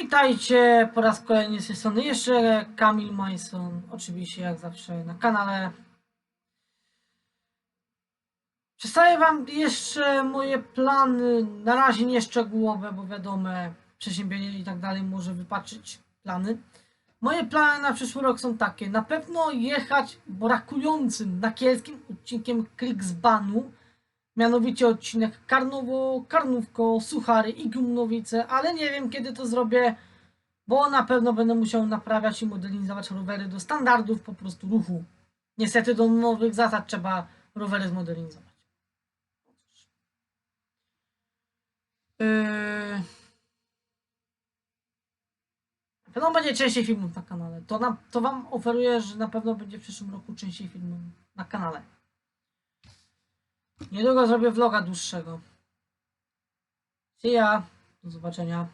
Witajcie po raz kolejny z tej strony. Jeszcze Kamil Majson, oczywiście jak zawsze na kanale. Przedstawię wam jeszcze moje plany, na razie nie szczegółowe, bo wiadomo, przeziębienie i tak dalej może wypaczyć plany. Moje plany na przyszły rok są takie. Na pewno jechać brakującym na kielskim odcinkiem Klik z Banu. Mianowicie odcinek Karnowo, Karnówko, Suchary i Gumnowice, ale nie wiem kiedy to zrobię, bo na pewno będę musiał naprawiać i modernizować rowery do standardów po prostu ruchu. Niestety do nowych zasad trzeba rowery zmodernizować. Yy... Na pewno będzie częściej filmów na kanale. To, na, to wam oferuję, że na pewno będzie w przyszłym roku częściej filmów na kanale. Niedługo zrobię vloga dłuższego. See ya. Do zobaczenia.